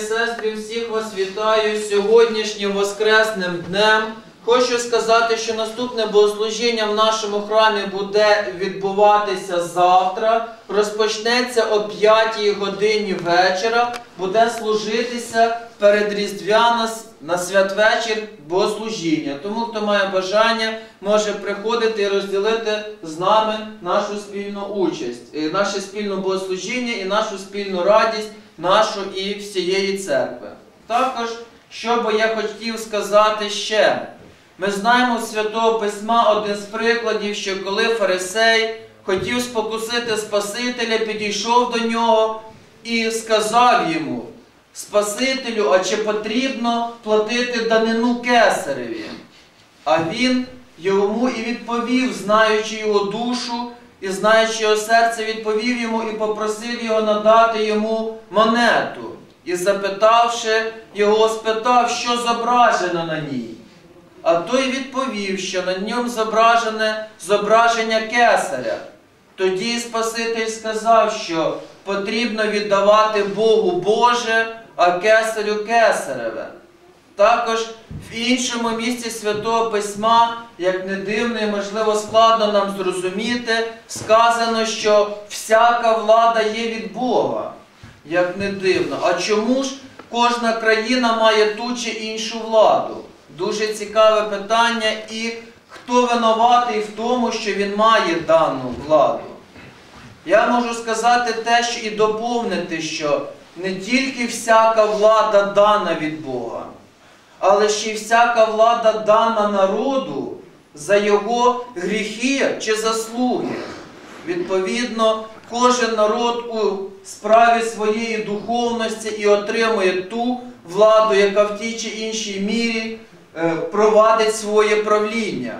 Сестри, всіх вас вітаю сьогоднішнім воскресним днем. Хочу сказати, що наступне богослужіння в нашому храмі буде відбуватися завтра. Розпочнеться о 5 годині вечора. Буде служитися перед Різдвяна на святвечір богослужіння. Тому, хто має бажання, може приходити і розділити з нами нашу спільну участь, наше спільне богослужіння і нашу спільну радість нашу і всієї церкви. Також, що би я хотів сказати ще, ми знаємо з Святого Письма один з прикладів, що коли фарисей хотів спокусити Спасителя, підійшов до нього і сказав йому: Спасителю, а чи потрібно платити данину кесареві? А він йому і відповів, знаючи його душу і знаючи його серце, відповів йому і попросив його надати йому монету. І запитавши його, спитав, що зображено на ній. А той відповів, що на ньому зображене зображення кесаря. Тоді Спаситель сказав, що потрібно віддавати Богу Боже, а кесарю кесареве. Також в іншому місці Святого Письма, як не дивно і можливо складно нам зрозуміти, сказано, що всяка влада є від Бога. Як не дивно. А чому ж кожна країна має ту чи іншу владу? Дуже цікаве питання, і хто винуватий в тому, що він має дану владу? Я можу сказати те, що і доповнити, що не тільки всяка влада дана від Бога, але ще й всяка влада дана народу за його гріхи чи заслуги. Відповідно, кожен народ у справі своєї духовності і отримує ту владу, яка в тій чи іншій мірі е, провадить своє правління.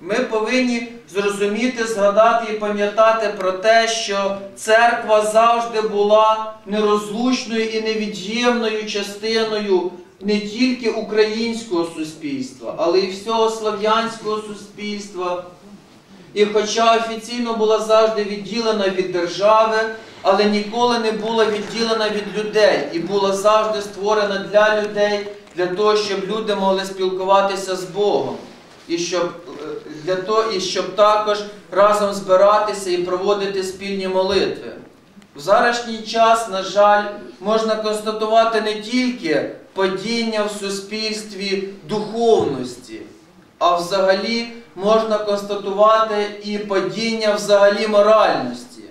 Ми повинні зрозуміти, згадати і пам'ятати про те, що церква завжди була нерозлучною і невід'ємною частиною не тільки українського суспільства, але й всього слав'янського суспільства. І хоча офіційно була завжди відділена від держави, але ніколи не була відділена від людей і була завжди створена для людей, для того, щоб люди могли спілкуватися з Богом. І щоб, е, для того, і щоб також разом збиратися і проводити спільні молитви. В зарашній час, на жаль, можна констатувати не тільки падіння в суспільстві духовності, а взагалі можна констатувати і падіння взагалі моральності.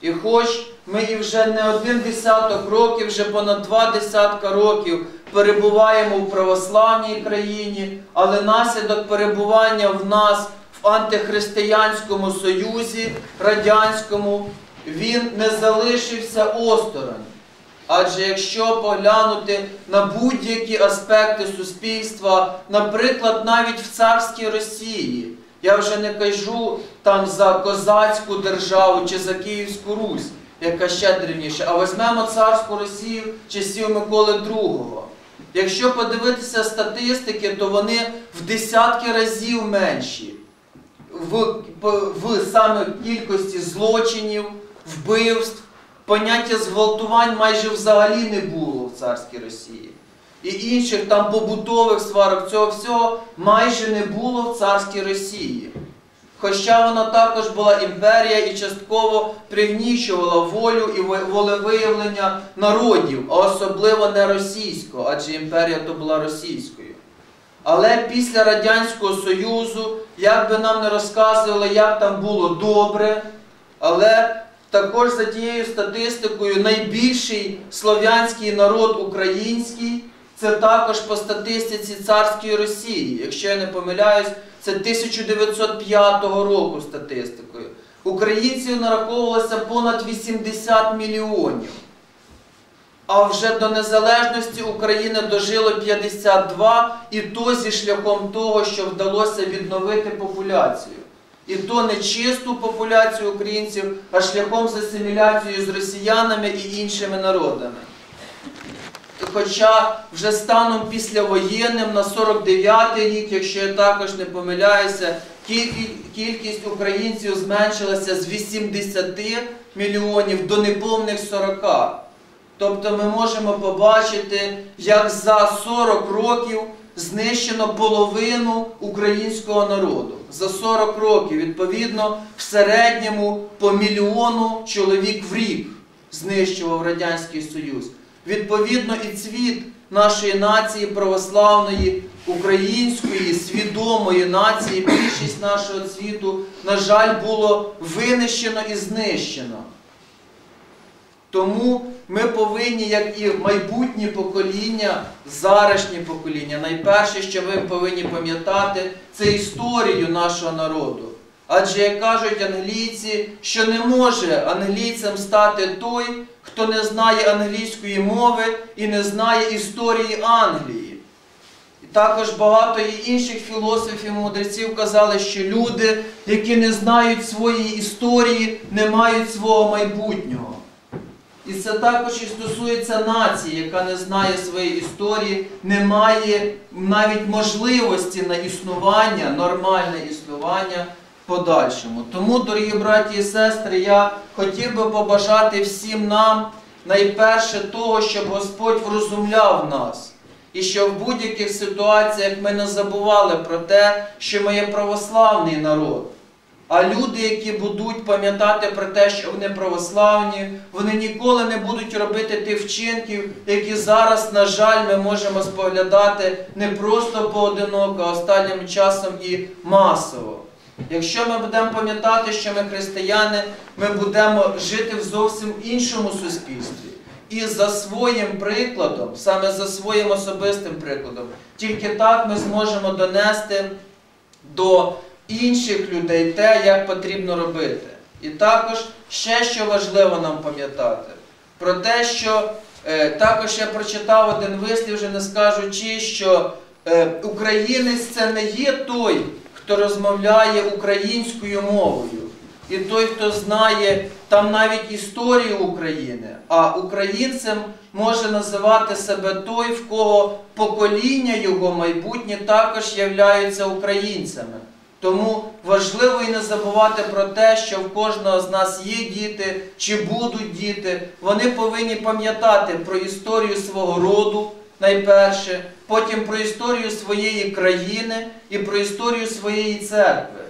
І хоч ми і вже не один десяток років, вже понад два десятка років перебуваємо в православній країні, але наслідок перебування в нас в антихристиянському союзі радянському, він не залишився осторонь. Адже якщо поглянути на будь-які аспекти суспільства, наприклад, навіть в царській Росії, я вже не кажу там за козацьку державу чи за Київську Русь, яка ще древніша, а візьмемо царську Росію часів Миколи II. Якщо подивитися статистики, то вони в десятки разів менші в, в саме кількості злочинів, вбивств, поняття зґвалтувань майже взагалі не було в царській Росії. І інших там побутових сварок, цього всього майже не було в царській Росії. Хоча вона також була імперія і частково пригнічувала волю і волевиявлення народів, а особливо не російського, адже імперія то була російською. Але після Радянського Союзу, як би нам не розказували, як там було добре, але також за тією статистикою найбільший слов'янський народ український це також по статистиці царської Росії. Якщо я не помиляюсь, це 1905 року статистикою. Українців нараховувалося понад 80 мільйонів. А вже до незалежності України дожило 52, і то зі шляхом того, що вдалося відновити популяцію. І то не чисту популяцію українців, а шляхом з асиміляцією з росіянами і іншими народами. Хоча вже станом післявоєнним на 49-й рік, якщо я також не помиляюся, кількість, українців зменшилася з 80 мільйонів до неповних 40. Тобто ми можемо побачити, як за 40 років знищено половину українського народу. За 40 років, відповідно, в середньому по мільйону чоловік в рік знищував Радянський Союз. Відповідно, і цвіт нашої нації православної, української, свідомої нації, більшість нашого цвіту, на жаль, було винищено і знищено. Тому ми повинні, як і майбутні покоління, зарашні покоління, найперше, що ви повинні пам'ятати, це історію нашого народу. Адже, як кажуть англійці, що не може англійцем стати той, хто не знає англійської мови і не знає історії Англії. І також багато і інших філософів, мудреців казали, що люди, які не знають своєї історії, не мають свого майбутнього. І це також і стосується нації, яка не знає своєї історії, не має навіть можливості на існування, нормальне існування подальшому. Тому, дорогі браті і сестри, я хотів би побажати всім нам найперше того, щоб Господь врозумляв нас. І щоб в будь-яких ситуаціях ми не забували про те, що ми є православний народ. А люди, які будуть пам'ятати про те, що вони православні, вони ніколи не будуть робити тих вчинків, які зараз, на жаль, ми можемо споглядати не просто поодиноко, а останнім часом і масово. Якщо ми будемо пам'ятати, що ми християни, ми будемо жити в зовсім іншому суспільстві. І за своїм прикладом, саме за своїм особистим прикладом, тільки так ми зможемо донести до інших людей те, як потрібно робити. І також ще що важливо нам пам'ятати, про те, що е, також я прочитав один вислів, вже не скажучи, що е, українець це не є той, хто розмовляє українською мовою. І той, хто знає там навіть історію України, а українцем може називати себе той, в кого покоління його майбутнє також являються українцями. Тому важливо і не забувати про те, що в кожного з нас є діти чи будуть діти. Вони повинні пам'ятати про історію свого роду найперше, потім про історію своєї країни і про історію своєї церкви.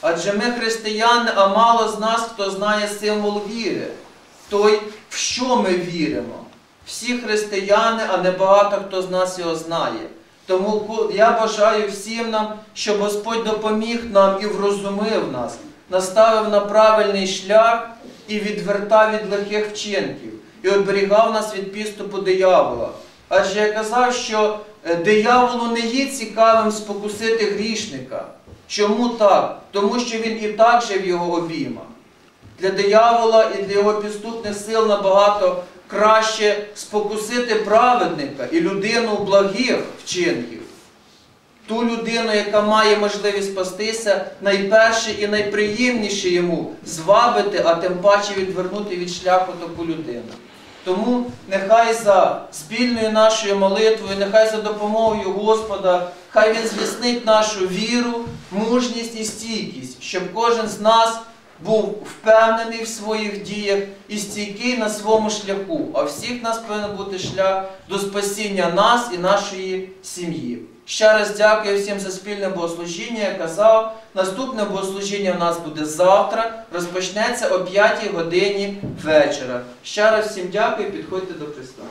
Адже ми християни, а мало з нас, хто знає символ віри, той, в що ми віримо. Всі християни, а не багато хто з нас його знає. Тому я бажаю всім нам, щоб Господь допоміг нам і врозумив нас, наставив на правильний шлях і відвертав від лихих вчинків, і оберігав нас від підступу диявола. Адже я казав, що е, дияволу не є цікавим спокусити грішника. Чому так? Тому що він і так же в його обіймах. Для диявола і для його підступних сил набагато краще спокусити праведника і людину благих вчинків. Ту людину, яка має можливість спастися, найперше і найприємніше йому звабити, а тим паче відвернути від шляху таку людину. Тому нехай за спільною нашою молитвою, нехай за допомогою Господа, хай Він звіснить нашу віру, мужність і стійкість, щоб кожен з нас був впевнений в своїх діях і стійкий на своєму шляху. А всіх нас повинен бути шлях до спасіння нас і нашої сім'ї. Ще раз дякую всім за спільне богослужіння. Я казав, наступне богослужіння у нас буде завтра, розпочнеться о 5 годині вечора. Ще раз всім дякую, підходьте до Христа.